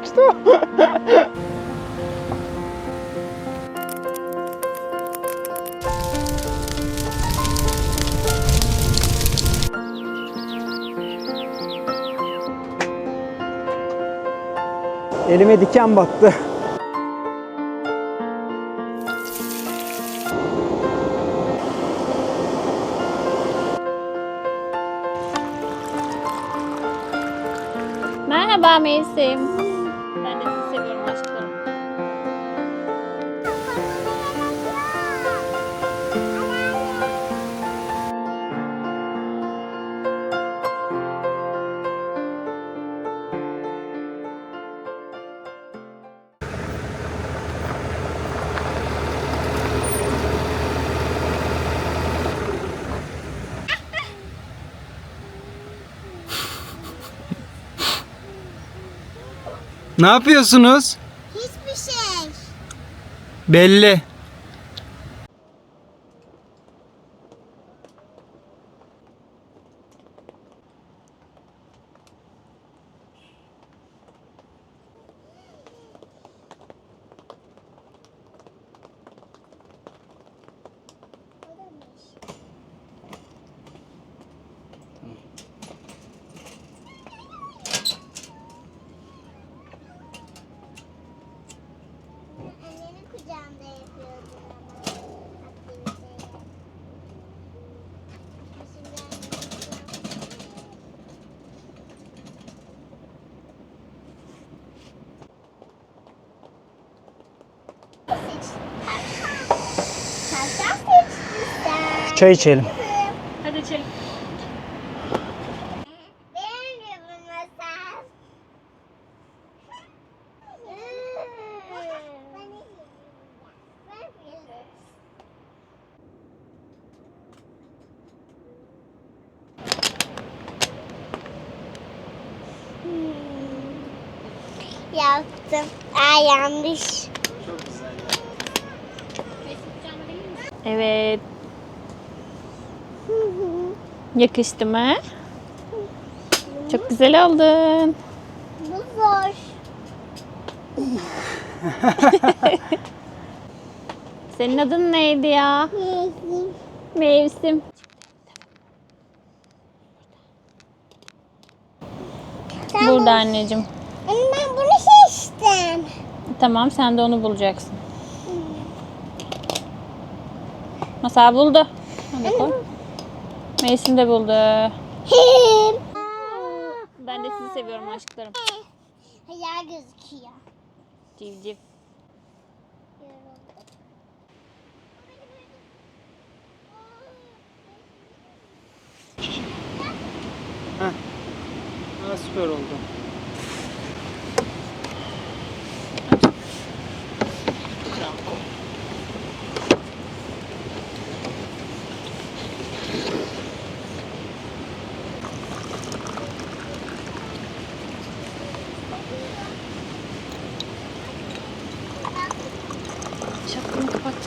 Uçtu. Elime diken battı. Merhaba Mevsim. Ne yapıyorsunuz? Hiçbir şey. Belli. Çay içelim. Hadi içelim. Yaptım. Ay yanlış. Evet. Yakıştı mı? Çok güzel oldun. Bu zor. Senin adın neydi ya? Mevsim. Sen Burada anneciğim. Ben bunu seçtim. Tamam sen de onu bulacaksın. Masal buldu. Hadi koy. Mevsim de buldu. Hem. Ben de sizi seviyorum aşklarım. Hayal gözüküyor. Civciv. Ha, süper oldu.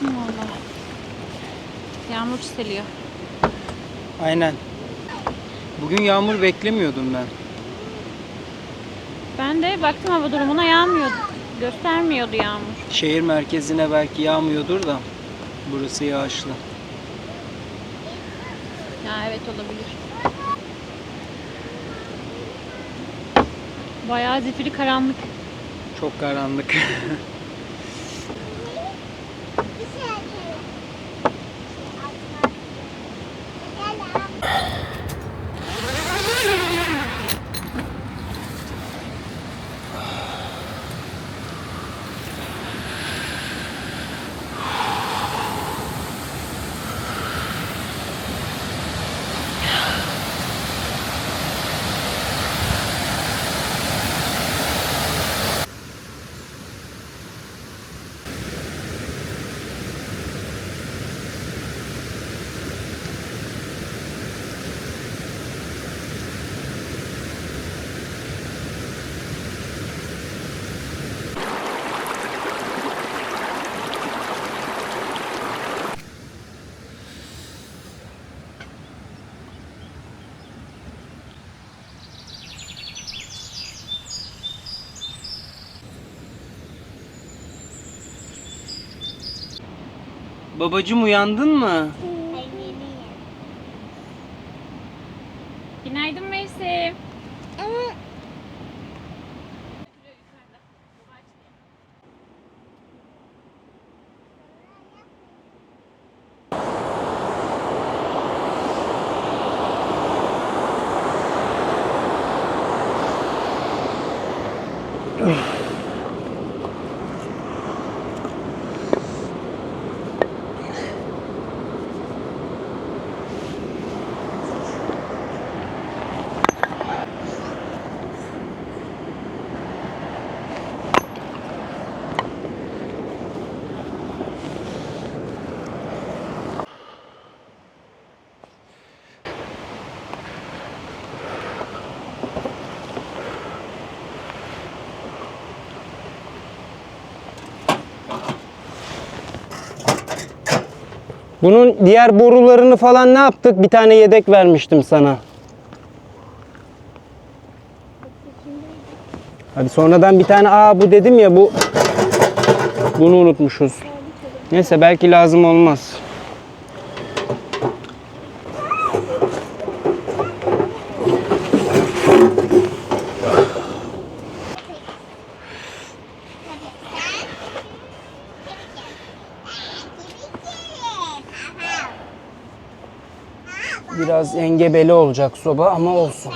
Kapattım valla. Yağmur çiseliyor. Aynen. Bugün yağmur beklemiyordum ben. Ben de baktım hava durumuna yağmıyordu. Göstermiyordu yağmur. Şehir merkezine belki yağmıyordur da burası yağışlı. Ya evet olabilir. Bayağı zifiri karanlık. Çok karanlık. Babacım uyandın mı? Günaydın Mevsim. Ama Bunun diğer borularını falan ne yaptık? Bir tane yedek vermiştim sana. Hadi sonradan bir tane aa bu dedim ya bu bunu unutmuşuz. Neyse belki lazım olmaz. Biraz engebeli olacak soba ama olsun.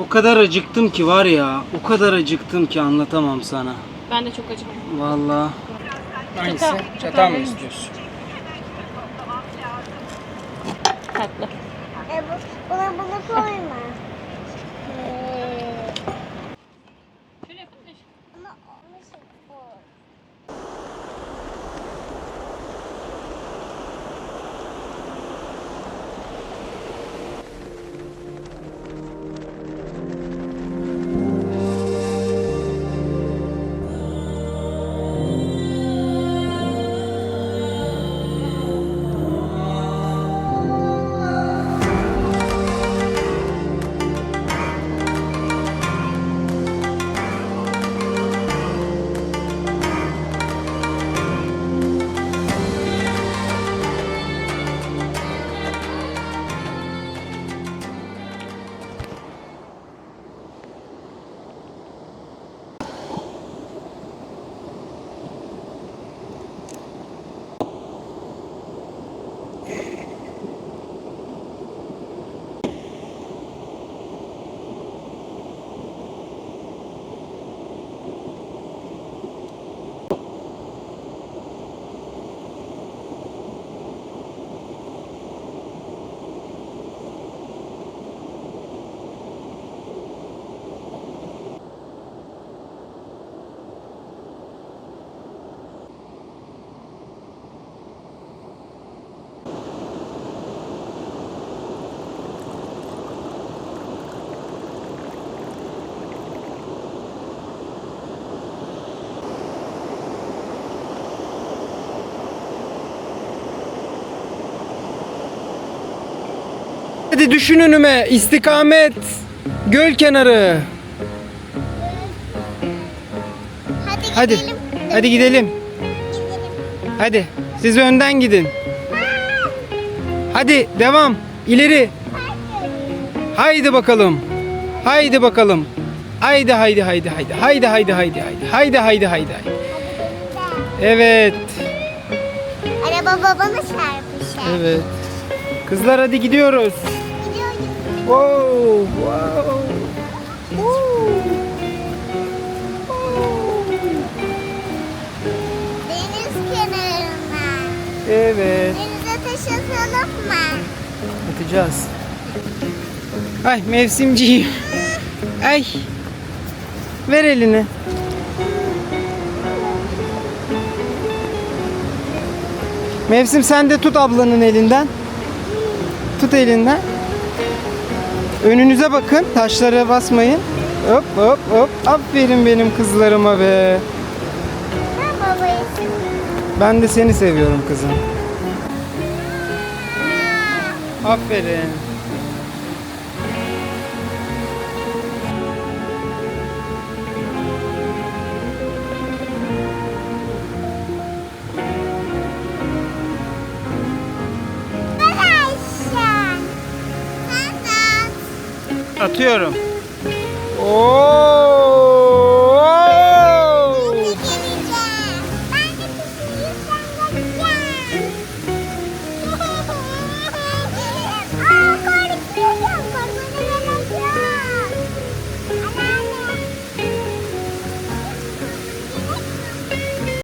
O kadar acıktım ki var ya, o kadar acıktım ki anlatamam sana. Ben de çok acıktım. Vallahi. Hangisi? Çatal mı istiyorsun? Hadi düşün önüme. İstikamet. Göl kenarı. Hadi, Hadi. gidelim. Hadi gidelim. Hadi. Siz önden gidin. Hadi devam. İleri. Haydi bakalım. Haydi bakalım. Haydi haydi haydi haydi. Haydi haydi haydi haydi. Haydi haydi haydi haydi. Evet. Araba babama çarpışır. Evet. Kızlar hadi gidiyoruz. Gidiyoruz. Wow, wow. Deniz kenarına. Evet. Denize taş atalım mı? Atacağız. Ay mevsimciyim. Ay. Ver elini. Mevsim sen de tut ablanın elinden. Tut elinden. Önünüze bakın. Taşlara basmayın. Hop hop hop. Aferin benim kızlarıma be. Ben babayı Ben de seni seviyorum kızım. Aferin. atıyorum. Oo!